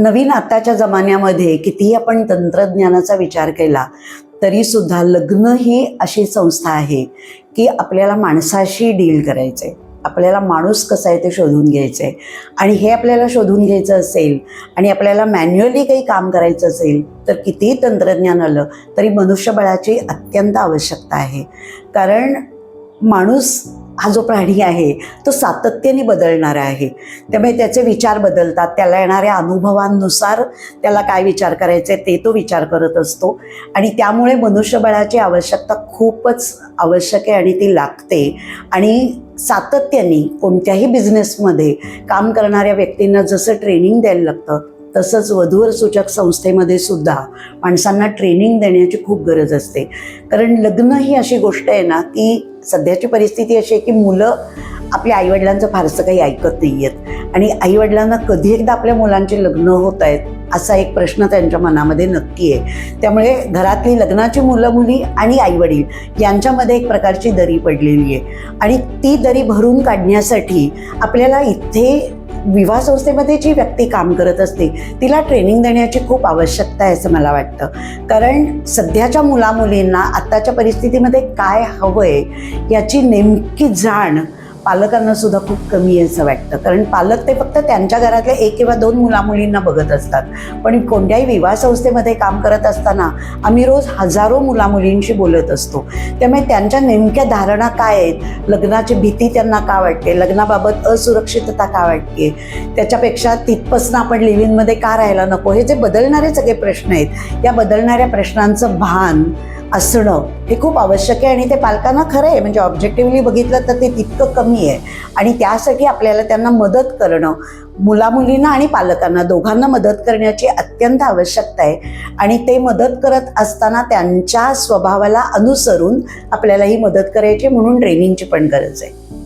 नवीन आताच्या जमान्यामध्ये कितीही आपण तंत्रज्ञानाचा विचार केला तरी सुद्धा लग्न ही अशी संस्था आहे की आपल्याला माणसाशी डील करायचं आहे आपल्याला माणूस कसा आहे ते शोधून घ्यायचं. आहे आणि हे आपल्याला शोधून घ्यायचं असेल आणि आपल्याला मॅन्युअली काही काम करायचं असेल तर कितीही तंत्रज्ञान आलं तरी मनुष्यबळाची अत्यंत आवश्यकता आहे. कारण माणूस हा जो प्राणी आहे तो सातत्याने बदलणारा आहे. त्यामुळे त्याचे विचार बदलतात त्याला येणाऱ्या अनुभवांनुसार त्याला काय विचार करायचे ते तो विचार करत असतो. आणि त्यामुळे मनुष्यबळाची आवश्यकता खूपच आवश्यक आहे आणि ती लागते. आणि सातत्याने कोणत्याही बिझनेसमध्ये काम करणाऱ्या व्यक्तींना जसं ट्रेनिंग द्यायला लागतं तसंच वधूवर सूचक संस्थेमध्ये सुद्धा माणसांना ट्रेनिंग देण्याची खूप गरज असते. कारण लग्न ही अशी गोष्ट आहे ना की सध्याची परिस्थिती अशी आहे की मुलं आपल्या आईवडिलांचं फारसं काही ऐकत नाही आहेत आणि आईवडिलांना कधी एकदा आपल्या मुलांचे लग्न होत आहेत असा एक प्रश्न त्यांच्या मनामध्ये नक्की आहे. त्यामुळे घरातली लग्नाची मुलं मुली आणि आईवडील यांच्यामध्ये एक प्रकारची दरी पडलेली आहे. आणि ती दरी भरून काढण्यासाठी आपल्याला इथे विवाह संस्थेमध्ये जी व्यक्ती काम करत असते तिला ट्रेनिंग देण्याची खूप आवश्यकता आहे असं मला वाटतं. कारण सध्याच्या मुलामुलींना आत्ताच्या परिस्थितीमध्ये काय हवं आहे याची नेमकी जाण पालकांना सुद्धा खूप कमी आहे असं वाटतं. कारण पालक ते फक्त त्यांच्या घरातल्या एक किंवा दोन मुलामुलींना बघत असतात. पण कोणत्याही विवाह संस्थेमध्ये काम करत असताना आम्ही रोज हजारो मुलामुलींशी बोलत असतो. त्यामुळे त्यांच्या नेमक्या धारणा काय आहेत? लग्नाची भीती त्यांना का वाटते? लग्नाबाबत असुरक्षितता का वाटते? त्याच्यापेक्षा तिथपासून आपण लिव्हिंगमध्ये का राहायला नको? हे जे बदलणारे सगळे प्रश्न आहेत या बदलणाऱ्या प्रश्नांचं भान असणं हे खूप आवश्यक आहे आणि ते पालकांना खरं आहे. म्हणजे ऑब्जेक्टिव्हली बघितलं तर ते तितकं कमी आहे. आणि त्यासाठी आपल्याला त्यांना मदत करणं मुलामुलींना आणि पालकांना दोघांना मदत करण्याची अत्यंत आवश्यकता आहे. आणि ते मदत करत असताना त्यांच्या स्वभावाला अनुसरून आपल्याला ही मदत करायची म्हणून ट्रेनिंगची पण गरज आहे.